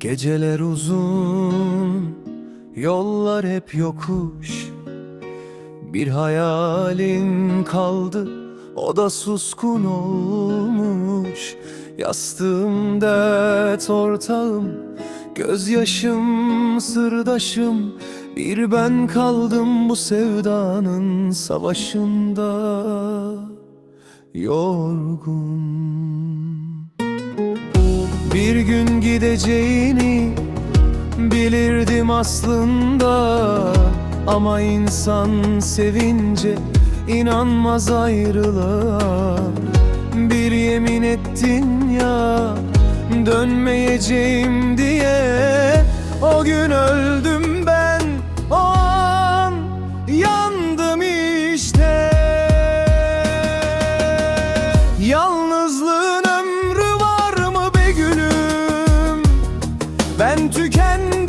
Geceler uzun, yollar hep yokuş. Bir hayalin kaldı, o da suskun olmuş. Yastığım dert ortağım, gözyaşım sırdaşım Bir ben kaldım bu sevdanın savaşında. Yorgun. Bir gün gideceğini bilirdim aslında. Ama insan sevince inanmaz ayrılığa. Bir yemin ettin ya dönmeyeceğim diye. O gün öldüm ben o an yandım işte. Yalnızlığın ömrü var mı be gülüm? Ben tükendim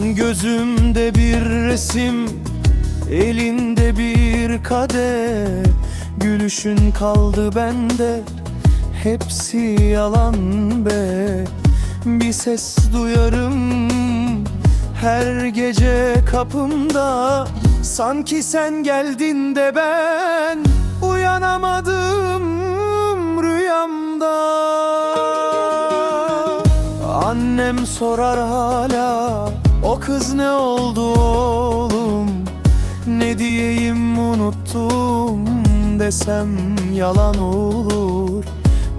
Gözümde bir resim Elinde bir kadeh Gülüşün kaldı bende Hepsi yalan be. Bir ses duyarım Her gece kapımda. Sanki sen geldin de ben Uyanamadım rüyamda. Annem sorar hala kız ne oldu oğlum? Ne diyeyim unuttum Desem yalan olur.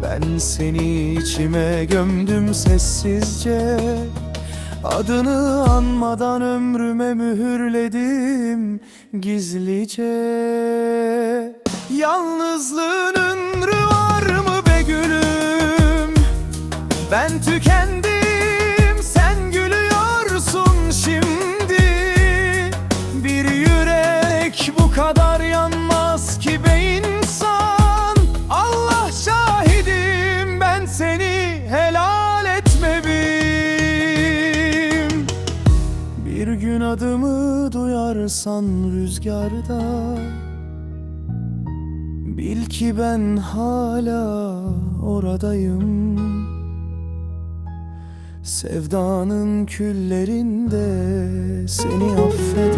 Ben seni içime gömdüm sessizce. Adını anmadan ömrüme mühürledim gizlice. Yalnızlığın ömrü var mı be gülüm? Ben tükendim, kadar yanmaz ki be insan. Allah şahidim, ben seni helal etmebim. Bir gün adımı duyarsan rüzgarda Bil ki ben hala oradayım. Sevdanın küllerinde seni affedemeden